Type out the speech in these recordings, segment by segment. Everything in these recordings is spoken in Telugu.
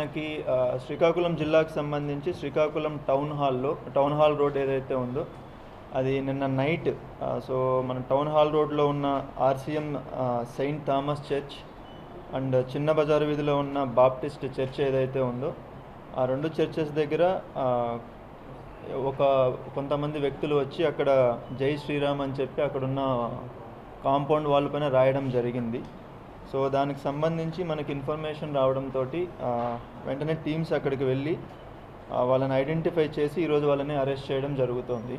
మనకి శ్రీకాకుళం జిల్లాకు సంబంధించి శ్రీకాకుళం టౌన్ హాల్లో టౌన్ హాల్ రోడ్ ఏదైతే ఉందో అది నిన్న నైట్ సో మన టౌన్ హాల్ రోడ్లో ఉన్న R C M saint Thomas church and చిన్న బజారు వీధిలో ఉన్న బాప్టిస్ట్ చర్చ్ ఏదైతే ఉందో ఆ రెండు చర్చెస్ దగ్గర ఒక కొంతమంది వ్యక్తులు వచ్చి అక్కడ జై శ్రీరామ్ అని చెప్పి అక్కడున్న కాంపౌండ్ వాళ్ళ పైన రాయడం జరిగింది. సో దానికి సంబంధించి మనకి ఇన్ఫర్మేషన్ రావడంతో వెంటనే టీమ్స్ అక్కడికి వెళ్ళి వాళ్ళని ఐడెంటిఫై చేసి ఈరోజు వాళ్ళని అరెస్ట్ చేయడం జరుగుతోంది.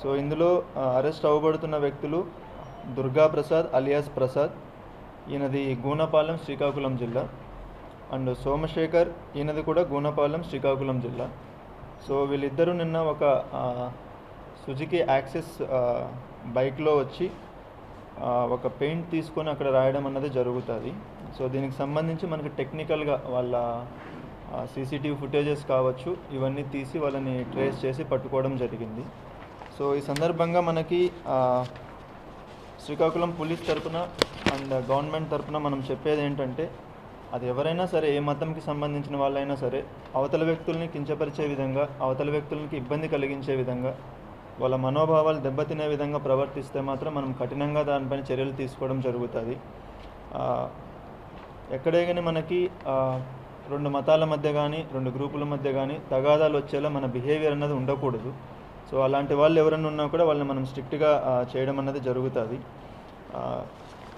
సో ఇందులో అరెస్ట్ అవ్వబడుతున్న వ్యక్తులు దుర్గా ప్రసాద్ అలియాస్ ప్రసాద్ ఈయనది గూనపాలెం శ్రీకాకుళం జిల్లా. అండ్ సోమశేఖర్ ఈయనది కూడా గూనపాలెం శ్రీకాకుళం జిల్లా. సో వీళ్ళిద్దరూ నిన్న ఒక సుజుకి యాక్సెస్ బైక్లో వచ్చి ఒక పెయింట్ తీసుకొని అక్కడ రాయడం అన్నది జరుగుతుంది. సో దీనికి సంబంధించి మనకి టెక్నికల్గా వాళ్ళ సీసీటీవీ ఫుటేజెస్ కావచ్చు ఇవన్నీ తీసి వాళ్ళని ట్రేస్ చేసి పట్టుకోవడం జరిగింది. సో ఈ సందర్భంగా మనకి శ్రీకాకుళం పోలీస్ తరపున అండ్ గవర్నమెంట్ తరపున మనం చెప్పేది ఏంటంటే అది ఎవరైనా సరే ఏ మతంకి సంబంధించిన వాళ్ళైనా సరే అవతల వ్యక్తుల్ని కించపరిచే విధంగా అవతల వ్యక్తులకి ఇబ్బంది కలిగించే విధంగా వాళ్ళ మనోభావాలు దెబ్బతినే విధంగా ప్రవర్తిస్తే మాత్రం మనం కఠినంగా దానిపైన చర్యలు తీసుకోవడం జరుగుతుంది. ఎక్కడే కానీ మనకి రెండు మతాల మధ్య కానీ రెండు గ్రూపుల మధ్య కానీ తగాదాలు వచ్చేలా మన బిహేవియర్ అన్నది ఉండకూడదు. సో అలాంటి వాళ్ళు ఎవరైనా ఉన్నా కూడా వాళ్ళని మనం స్ట్రిక్ట్గా చేయడం అన్నది జరుగుతుంది.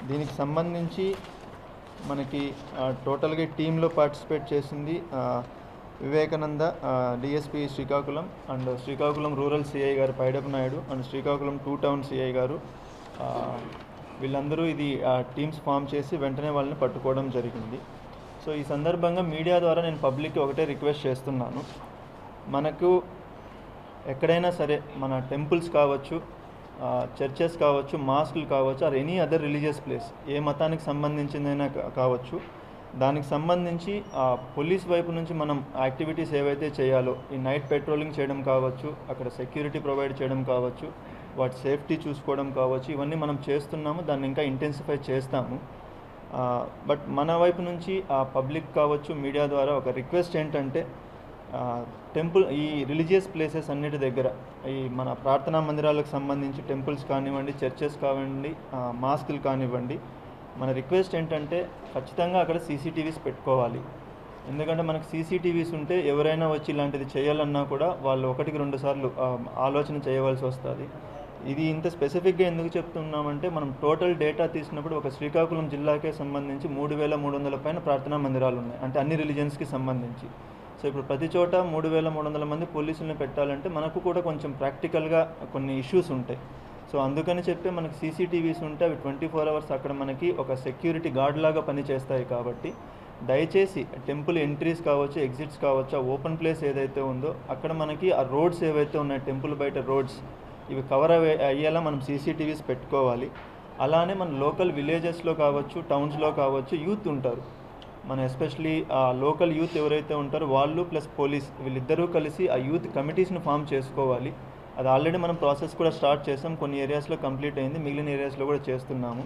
దీనికి సంబంధించి మనకి టోటల్గా టీంలో పార్టిసిపేట్ చేసింది Vivekananda D S P Srikakulam and Srikakulam rural C I గారు Paidap Naidu and Srikakulam two town C I గారు వీళ్ళందరూ ఇది టీమ్స్ ఫామ్ చేసి వెంటనే వాళ్ళని పట్టుకోవడం జరిగింది. సో ఈ సందర్భంగా మీడియా ద్వారా నేను పబ్లిక్కి ఒకటే రిక్వెస్ట్ చేస్తున్నాను. మనకు ఎక్కడైనా సరే మన టెంపుల్స్ కావచ్చు చర్చెస్ కావచ్చు మాస్కులు కావచ్చు or any other religious place ఏ మతానికి సంబంధించిందైనా కావచ్చు దానికి సంబంధించి ఆ పోలీస్ వైపు నుంచి మనం యాక్టివిటీస్ ఏవైతే చేయాలో ఈ నైట్ పెట్రోలింగ్ చేయడం కావచ్చు అక్కడ సెక్యూరిటీ ప్రొవైడ్ చేయడం కావచ్చు వాటి సేఫ్టీ చూసుకోవడం కావచ్చు ఇవన్నీ మనం చేస్తున్నాము దాన్ని ఇంకా ఇంటెన్సిఫై చేస్తాము. బట్ మన వైపు నుంచి ఆ పబ్లిక్ కావచ్చు మీడియా ద్వారా ఒక రిక్వెస్ట్ ఏంటంటే టెంపుల్ ఈ రిలీజియస్ ప్లేసెస్ అన్నిటి దగ్గర ఈ మన ప్రార్థనా మందిరాలకు సంబంధించి టెంపుల్స్ కానివ్వండి చర్చెస్ కానివ్వండి మాస్కులు కానివ్వండి మన రిక్వెస్ట్ ఏంటంటే ఖచ్చితంగా అక్కడ సీసీటీవీస్ పెట్టుకోవాలి. ఎందుకంటే మనకు సీసీటీవీస్ ఉంటే ఎవరైనా వచ్చి ఇలాంటిది చేయాలన్నా కూడా వాళ్ళు ఒకటికి రెండు సార్లు ఆలోచన చేయవలసి వస్తుంది. ఇది ఇంత స్పెసిఫిక్గా ఎందుకు చెప్తున్నామంటే మనం టోటల్ డేటా తీసినప్పుడు ఒక శ్రీకాకుళం జిల్లాకే సంబంధించి మూడు వేల మూడు వందల పైన ప్రార్థనా మందిరాలు ఉన్నాయి. అంటే అన్ని రిలీజన్స్కి సంబంధించి. సో ఇప్పుడు ప్రతి చోట మూడు వేల మూడు వందల మంది పోలీసులను పెట్టాలంటే మనకు కూడా కొంచెం ప్రాక్టికల్గా కొన్ని ఇష్యూస్ ఉంటాయి. సో అందుకని చెప్పి మనకి సీసీటీవీస్ ఉంటే అవి ట్వంటీ ఫోర్ అవర్స్ అక్కడ మనకి ఒక సెక్యూరిటీ గార్డ్ లాగా పనిచేస్తాయి కాబట్టి దయచేసి టెంపుల్ ఎంట్రీస్ కావచ్చు ఎగ్జిట్స్ కావచ్చు ఆ ఓపెన్ ప్లేస్ ఏదైతే ఉందో అక్కడ మనకి ఆ రోడ్స్ ఏవైతే ఉన్నాయి టెంపుల్ బయట రోడ్స్ ఇవి కవర్ అయ్యే అయ్యేలా మనం సీసీటీవీస్ పెట్టుకోవాలి. అలానే మన లోకల్ విలేజెస్లో కావచ్చు టౌన్స్లో కావచ్చు యూత్ ఉంటారు. మన ఎస్పెషలీ ఆ లోకల్ యూత్ ఎవరైతే ఉంటారో వాళ్ళు ప్లస్ పోలీస్ వీళ్ళిద్దరూ కలిసి ఆ యూత్ కమిటీస్ని ఫామ్ చేసుకోవాలి. అది ఆల్రెడీ మనం ప్రాసెస్ కూడా స్టార్ట్ చేసాం. కొన్ని ఏరియాస్లో కంప్లీట్ అయింది. మిగిలిన ఏరియాస్లో కూడా చేస్తున్నాము.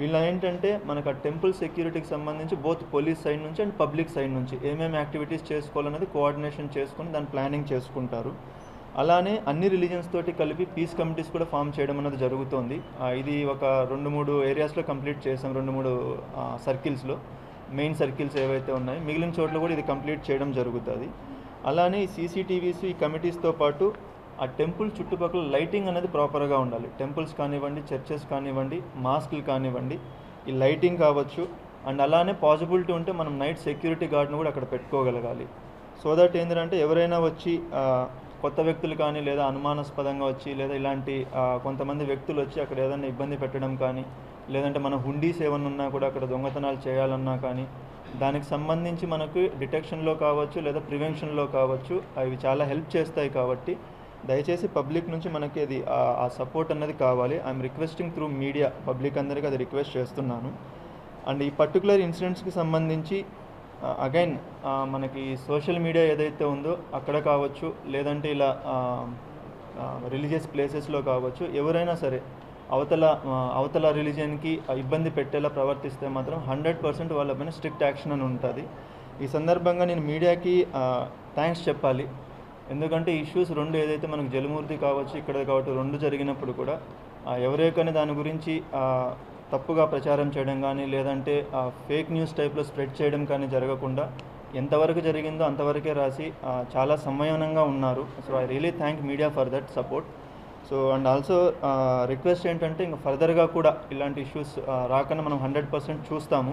వీళ్ళ ఏంటంటే మనకు ఆ టెంపుల్ సెక్యూరిటీకి సంబంధించి బోత్ పోలీస్ సైడ్ నుంచి అండ్ పబ్లిక్ సైడ్ నుంచి ఏమేమి యాక్టివిటీస్ చేసుకోవాలనేది కోఆర్డినేషన్ చేసుకుని దాని ప్లానింగ్ చేసుకుంటారు. అలానే అన్ని రిలీజన్స్ తోటి కలిపి పీస్ కమిటీస్ కూడా ఫామ్ చేయడం అనేది జరుగుతోంది. ఇది ఒక రెండు మూడు ఏరియాస్లో కంప్లీట్ చేసాం. రెండు మూడు సర్కిల్స్లో మెయిన్ సర్కిల్స్ ఏవైతే ఉన్నాయో మిగిలిన చోట్ల కూడా ఇది కంప్లీట్ చేయడం జరుగుతుంది. అలానే ఈ సీసీటీవీస్ ఈ కమిటీస్తో పాటు ఆ టెంపుల్ చుట్టుపక్కల లైటింగ్ అనేది ప్రాపర్గా ఉండాలి. టెంపుల్స్ కానివ్వండి చర్చెస్ కానివ్వండి మాస్క్లు కానివ్వండి ఈ లైటింగ్ కావచ్చు. అండ్ అలానే పాసిబిలిటీ ఉంటే మనం నైట్ సెక్యూరిటీ గార్డ్ని కూడా అక్కడ పెట్టుకోగలగాలి. సో దట్ ఏంటంటే ఎవరైనా వచ్చి కొత్త వ్యక్తులు కానీ లేదా అనుమానాస్పదంగా వచ్చి లేదా ఇలాంటి కొంతమంది వ్యక్తులు వచ్చి అక్కడ ఏదైనా ఇబ్బంది పెట్టడం కానీ లేదంటే మన హుండీస్ ఏమన్నా ఉన్నా కూడా అక్కడ దొంగతనాలు చేయాలన్నా కానీ దానికి సంబంధించి మనకు డిటెక్షన్లో కావచ్చు లేదా ప్రివెన్షన్లో కావచ్చు అవి చాలా హెల్ప్ చేస్తాయి కాబట్టి దయచేసి పబ్లిక్ నుంచి మనకి అది ఆ- సపోర్ట్ అన్నది కావాలి. I'm requesting through media public అందరికీ అది రిక్వెస్ట్ చేస్తున్నాను. అండ్ ఈ పర్టికులర్ ఇన్సిడెంట్స్కి సంబంధించి అగైన్ మనకి సోషల్ మీడియా ఏదైతే ఉందో అక్కడ కావచ్చు లేదంటే ఇలా రిలీజియస్ ప్లేసెస్లో కావచ్చు ఎవరైనా సరే అవతల అవతల రిలీజియన్కి ఇబ్బంది పెట్టేలా ప్రవర్తిస్తే మాత్రం హండ్రెడ్ పర్సెంట్ వాళ్ళ పైన స్ట్రిక్ట్ యాక్షన్ అని ఉంటుంది. ఈ సందర్భంగా నేను మీడియాకి థ్యాంక్స్ చెప్పాలి. ఎందుకంటే ఇష్యూస్ రెండు ఏదైతే మనకు జలమూర్తి కావచ్చు ఇక్కడ కావచ్చు రెండు జరిగినప్పుడు కూడా ఆ, దాని గురించి తప్పుగా ప్రచారం చేయడం కానీ లేదంటే ఫేక్ న్యూస్ టైప్లో స్ప్రెడ్ చేయడం కానీ జరగకుండా ఎంతవరకు జరిగిందో అంతవరకే రాసి చాలా సంయమనంగా ఉన్నారు. So I really thank media for that support. So and also request ఏంటంటే ఇంకా ఫర్దర్గా కూడా ఇలాంటి ఇష్యూస్ రాకుండా మనం హండ్రెడ్ పర్సెంట్ చూస్తాము.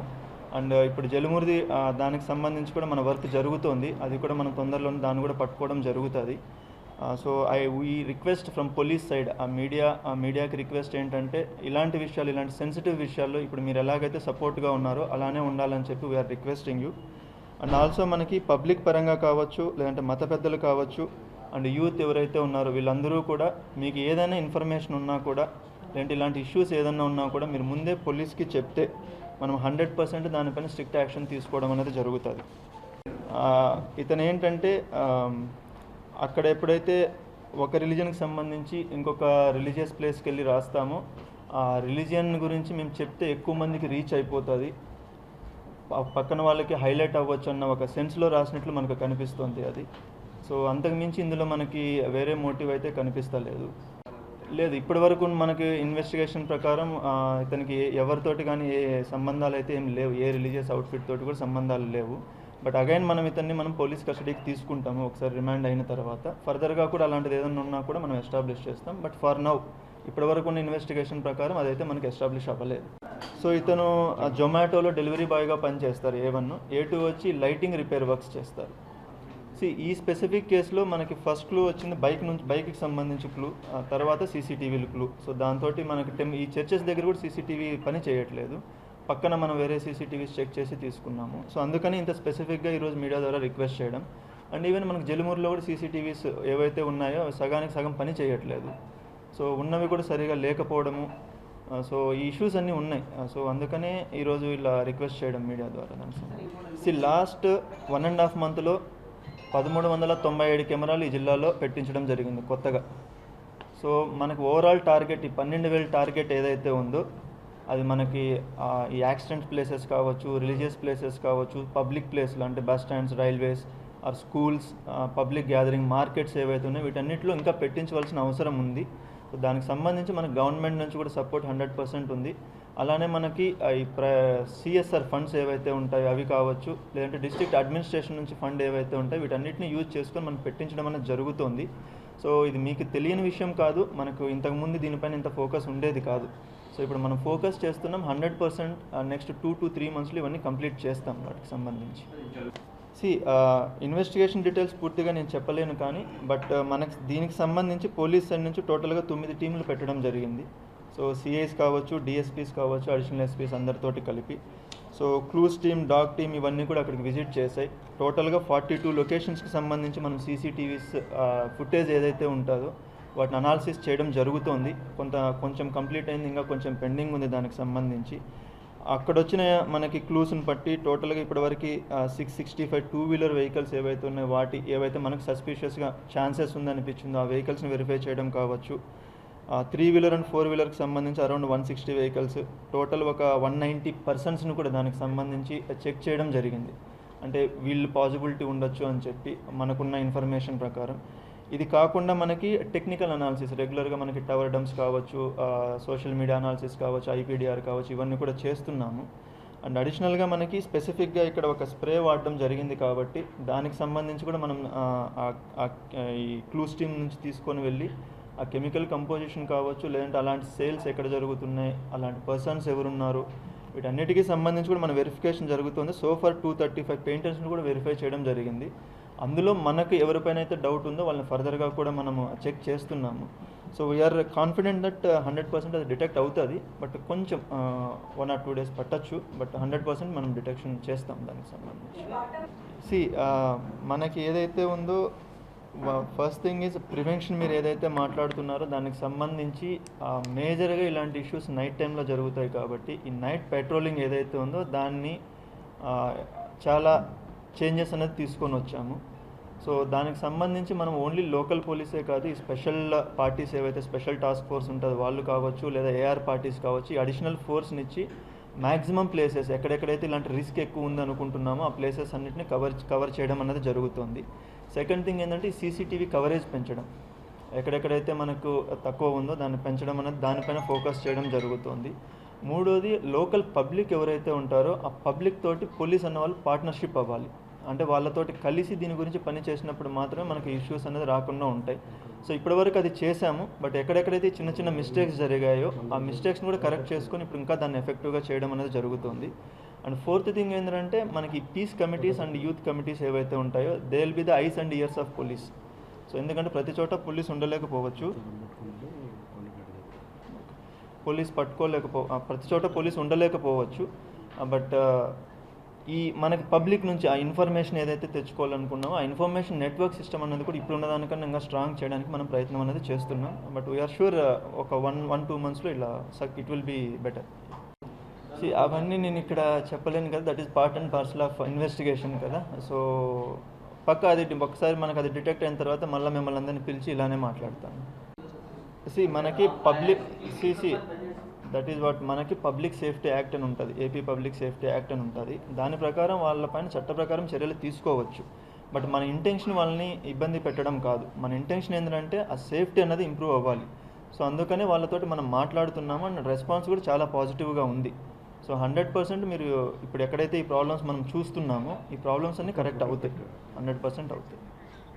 అండ్ ఇప్పుడు జలుమూరిది దానికి సంబంధించి కూడా మన వర్క్ జరుగుతోంది. అది కూడా మనం తొందరలో దాన్ని కూడా పట్టుకోవడం జరుగుతుంది. So I we request from police side ఆ మీడియా ఆ మీడియాకి రిక్వెస్ట్ ఏంటంటే ఇలాంటి విషయాలు ఇలాంటి సెన్సిటివ్ విషయాల్లో ఇప్పుడు మీరు ఎలాగైతే సపోర్ట్గా ఉన్నారో అలానే ఉండాలని చెప్పి we are requesting you and also మనకి పబ్లిక్ పరంగా కావచ్చు లేదంటే మత పెద్దలు కావచ్చు అండ్ యూత్ ఎవరైతే ఉన్నారో వీళ్ళందరూ కూడా మీకు ఏదైనా ఇన్ఫర్మేషన్ ఉన్నా కూడా లేదంటే ఇలాంటి ఇష్యూస్ ఏదైనా ఉన్నా కూడా మీరు ముందే పోలీస్కి చెప్తే మనం హండ్రెడ్ పర్సెంట్ దానిపైన స్ట్రిక్ట్ యాక్షన్ తీసుకోవడం అనేది జరుగుతుంది. ఇతను ఏంటంటే అక్కడ ఎప్పుడైతే ఒక రిలీజన్కి సంబంధించి ఇంకొక రిలీజియస్ ప్లేస్కి వెళ్ళి రాస్తామో ఆ రిలీజియన్ గురించి మేము చెప్తే ఎక్కువ మందికి రీచ్ అయిపోతుంది. పక్కన వాళ్ళకి హైలైట్ అవ్వచ్చు అన్న ఒక సెన్స్లో రాసినట్లు మనకు కనిపిస్తుంది అది. సో అంతకుమించి ఇందులో మనకి వేరే మోటివ్ అయితే కనిపిస్తలేదు. లేదు ఇప్పటి వరకు మనకి ఇన్వెస్టిగేషన్ ప్రకారం ఇతనికి ఎవరితోటి కానీ ఏ సంబంధాలు అయితే ఏం లేవు ఏ రిలీజియస్ అవుట్ఫిట్ తోటి కూడా సంబంధాలు లేవు. బట్ అగైన్ మనం ఇతన్ని మనం పోలీస్ కస్టడీకి తీసుకుంటాము ఒకసారి రిమాండ్ అయిన తర్వాత. ఫర్దర్గా కూడా అలాంటిది ఏదైనా ఉన్నా కూడా మనం ఎస్టాబ్లిష్ చేస్తాం. బట్ ఫర్ నౌ ఇప్పటి వరకు ఉన్న ఇన్వెస్టిగేషన్ ప్రకారం అదైతే మనకి ఎస్టాబ్లిష్ అవ్వలేదు. సో ఇతను జొమాటోలో డెలివరీ బాయ్గా పనిచేస్తారు ఏ వన్ ఏ టూ వచ్చి లైటింగ్ రిపేర్ వర్క్స్ చేస్తారు. సి ఈ స్పెసిఫిక్ కేసులో మనకి ఫస్ట్ క్లూ వచ్చింది బైక్ నుంచి బైక్కి సంబంధించి క్లూ ఆ తర్వాత సీసీటీవీలు క్లూ సో దాంతో మనకి టెం ఈ చర్చెస్ దగ్గర కూడా సీసీటీవీ పని చేయట్లేదు. పక్కన మనం వేరే సీసీటీవీస్ చెక్ చేసి తీసుకున్నాము. సో అందుకని ఇంత స్పెసిఫిక్గా ఈరోజు మీడియా ద్వారా రిక్వెస్ట్ చేయడం. అండ్ ఈవెన్ మనకు జలుమూరులో కూడా సీసీటీవీస్ ఏవైతే ఉన్నాయో సగానికి సగం పని చేయట్లేదు. సో ఉన్నవి కూడా సరిగా లేకపోవడము సో ఈ ఇష్యూస్ అన్నీ ఉన్నాయి. సో అందుకనే ఈరోజు ఇలా రిక్వెస్ట్ చేయడం మీడియా ద్వారా. See last one and half మంత్లో పదమూడు వందల తొంభై ఏడు కెమెరాలు ఈ జిల్లాలో పెట్టించడం జరిగింది కొత్తగా. సో మనకు ఓవరాల్ టార్గెట్ ఈ పన్నెండు వేల టార్గెట్ ఏదైతే ఉందో అది మనకి ఈ యాక్సిడెంట్ ప్లేసెస్ కావచ్చు రిలీజియస్ ప్లేసెస్ కావచ్చు పబ్లిక్ ప్లేస్లు అంటే bus stands railways or schools public gathering markets ఏవైతే ఉన్నాయో వీటన్నిటిలో ఇంకా పెట్టించవలసిన అవసరం ఉంది. సో దానికి సంబంధించి మనకు గవర్నమెంట్ నుంచి కూడా సపోర్ట్ హండ్రెడ్ పర్సెంట్ ఉంది. అలానే మనకి ఈ ప్ర సిఎస్ఆర్ ఫండ్స్ ఏవైతే ఉంటాయో అవి కావచ్చు లేదంటే డిస్ట్రిక్ట్ అడ్మినిస్ట్రేషన్ నుంచి ఫండ్ ఏవైతే ఉంటాయో వీటన్నిటిని యూజ్ చేసుకొని మనం పెట్టించడం అనేది జరుగుతుంది. సో ఇది మీకు తెలియని విషయం కాదు మనకు ఇంతకుముందు దీనిపైన ఇంత ఫోకస్ ఉండేది కాదు. సో ఇప్పుడు మనం ఫోకస్ చేస్తున్నాం hundred percent next two to three మంత్స్లో ఇవన్నీ కంప్లీట్ చేస్తాం వాటికి సంబంధించి. సి ఇన్వెస్టిగేషన్ డీటెయిల్స్ పూర్తిగా నేను చెప్పలేను కానీ బట్ మనకు దీనికి సంబంధించి పోలీస్ సైడ్ నుంచి టోటల్గా తొమ్మిది టీంలు పెట్టడం జరిగింది. సో సిఐస్ కావచ్చు డిఎస్పీస్ కావచ్చు అడిషనల్ ఎస్పీస్ అందరితోటి కలిపి. So clues team dog team ఇవన్నీ కూడా అక్కడికి విజిట్ చేశాయి. టోటల్గా ఫార్టీ టూ లొకేషన్స్కి సంబంధించి మనం సీసీటీవీస్ ఫుటేజ్ ఏదైతే ఉంటుందో వాటిని అనాలిసిస్ చేయడం జరుగుతోంది. కొంత కొంచెం కంప్లీట్ అయింది ఇంకా కొంచెం పెండింగ్ ఉంది దానికి సంబంధించి. అక్కడ వచ్చిన మనకి క్లూస్ని బట్టి టోటల్గా ఇప్పటివరకు six sixty five two wheeler vehicles ఏవైతే ఉన్నాయో వాటి ఏవైతే మనకు సస్పీషియస్గా ఛాన్సెస్ ఉందనిపించిందో ఆ వెహికల్స్ని వెరిఫై చేయడం కావచ్చు. త్రీ వీలర్ అండ్ ఫోర్ వీలర్కి సంబంధించి around one sixty vehicles total ఒక వన్ నైంటీ పర్సన్స్ని కూడా దానికి సంబంధించి చెక్ చేయడం జరిగింది. అంటే వీళ్ళు పాజిబిలిటీ ఉండొచ్చు అని చెప్పి మనకున్న ఇన్ఫర్మేషన్ ప్రకారం. ఇది కాకుండా మనకి టెక్నికల్ అనాలిసిస్ రెగ్యులర్గా మనకి టవర్ డమ్స్ కావచ్చు సోషల్ మీడియా అనాలిసిస్ కావచ్చు ఐపీడిఆర్ కావచ్చు ఇవన్నీ కూడా చేస్తున్నాము. అండ్ అడిషనల్గా మనకి స్పెసిఫిక్గా ఇక్కడ ఒక స్ప్రే వాడడం జరిగింది కాబట్టి దానికి సంబంధించి కూడా మనం ఈ క్లూస్ టీమ్ నుంచి తీసుకొని వెళ్ళి ఆ కెమికల్ కంపోజిషన్ కావచ్చు లేదంటే అలాంటి సేల్స్ ఎక్కడ జరుగుతున్నాయి అలాంటి పర్సన్స్ ఎవరున్నారు వీటన్నిటికీ సంబంధించి కూడా మన వెరిఫికేషన్ జరుగుతుంది. So for two thirty five పెయింటర్స్ని కూడా వెరిఫై చేయడం జరిగింది. అందులో మనకు ఎవరిపైన అయితే డౌట్ ఉందో వాళ్ళని ఫర్దర్గా కూడా మనము చెక్ చేస్తున్నాము. So we're confident that hundred percent అది డిటెక్ట్ అవుతుంది బట్ కొంచెం వన్ ఆర్ టూ డేస్ పట్టచ్చు బట్ హండ్రెడ్ పర్సెంట్ మనం డిటెక్షన్ చేస్తాం దానికి సంబంధించి. సి మనకి ఏదైతే ఉందో ఫస్ట్ థింగ్ ఈజ్ ప్రివెన్షన్ మీరు ఏదైతే మాట్లాడుతున్నారో దానికి సంబంధించి మేజర్గా ఇలాంటి ఇష్యూస్ నైట్ టైంలో జరుగుతాయి కాబట్టి ఈ నైట్ పెట్రోలింగ్ ఏదైతే ఉందో దాన్ని చాలా చేంజెస్ అనేది తీసుకొని వచ్చాము. సో దానికి సంబంధించి మనం ఓన్లీ లోకల్ పోలీసే కాదు ఈ స్పెషల్ పార్టీస్ ఏవైతే స్పెషల్ టాస్క్ ఫోర్స్ ఉంటుందో వాళ్ళు కావచ్చు లేదా ఏఆర్ పార్టీస్ కావచ్చు అడిషనల్ ఫోర్స్ని ఇచ్చి మ్యాక్సిమం ప్లేసెస్ ఎక్కడెక్కడైతే ఇలాంటి రిస్క్ ఎక్కువ ఉంది అనుకుంటున్నామో ఆ ప్లేసెస్ అన్నిటిని కవర్ కవర్ చేయడం అనేది జరుగుతుంది. సెకండ్ థింగ్ ఏంటంటే సీసీటీవీ కవరేజ్ పెంచడం. ఎక్కడెక్కడైతే మనకు తక్కువ ఉందో దాన్ని పెంచడం అనేది దానిపైన ఫోకస్ చేయడం జరుగుతుంది. మూడోది లోకల్ పబ్లిక్ ఎవరైతే ఉంటారో ఆ పబ్లిక్ తోటి పోలీస్ అన్న వాళ్ళు పార్ట్నర్షిప్ అవ్వాలి. అంటే వాళ్ళతోటి కలిసి దీని గురించి పని చేసినప్పుడు మాత్రమే మనకి ఇష్యూస్ అనేది రాకుండా ఉంటాయి. సో ఇప్పటివరకు అది చేశాము బట్ ఎక్కడెక్కడైతే చిన్న చిన్న మిస్టేక్స్ జరిగాయో ఆ మిస్టేక్స్ని కూడా కరెక్ట్ చేసుకొని ఇప్పుడు ఇంకా దాన్ని ఎఫెక్టివ్గా చేయడం అనేది జరుగుతుంది. అండ్ ఫోర్త్ థింగ్ ఏంటంటే మనకి peace committees and youth committees ఏవైతే ఉంటాయో they will be the eyes and ears of police so ఎందుకంటే ప్రతి చోట పోలీస్ ఉండలేకపోవచ్చు. పోలీస్ పట్టుకోలేకపో ప్రతి చోట పోలీస్ ఉండలేకపోవచ్చు. Uh, బట్ ఈ మనకి పబ్లిక్ నుంచి ఆ ఇన్ఫర్మేషన్ ఏదైతే తెచ్చుకోవాలనుకున్నామో ఆ ఇన్ఫర్మేషన్ నెట్వర్క్ సిస్టమ్ అనేది కూడా ఇప్పుడు ఉన్నదానికన్నా ఇంకా స్ట్రాంగ్ చేయడానికి మనం ప్రయత్నం అనేది చేస్తున్నాం. బట్ వీఆర్ షూర్ ఒక వన్ వన్ టూ మంత్స్లో ఇలా it will be better See, అవన్నీ నేను ఇక్కడ చెప్పలేను కదా. That is part and parcel of investigation కదా. సో పక్క అది ఒకసారి మనకు అది డిటెక్ట్ అయిన తర్వాత మళ్ళీ మిమ్మల్ని అందరిని పిలిచి ఇలానే మాట్లాడతాను. సి మనకి public CC that is what మనకి పబ్లిక్ సేఫ్టీ యాక్ట్ అని ఉంటుంది. ఏపీ పబ్లిక్ సేఫ్టీ యాక్ట్ అని ఉంటుంది. దాని ప్రకారం వాళ్ళపైన చట్ట ప్రకారం చర్యలు తీసుకోవచ్చు. బట్ మన ఇంటెన్షన్ వాళ్ళని ఇబ్బంది పెట్టడం కాదు. మన ఇంటెన్షన్ ఏంటంటే ఆ సేఫ్టీ అన్నది ఇంప్రూవ్ అవ్వాలి. సో అందుకనే వాళ్ళతోటి మనం మాట్లాడుతున్నాము అండ్ రెస్పాన్స్ కూడా చాలా పాజిటివ్గా ఉంది. సో హండ్రెడ్ పర్సెంట్ మీరు ఇప్పుడు ఎక్కడైతే ఈ ప్రాబ్లమ్స్ మనం చూస్తున్నామో ఈ ప్రాబ్లమ్స్ అన్నీ కరెక్ట్ అవుతాయి. హండ్రెడ్ పర్సెంట్ అవుతాయి.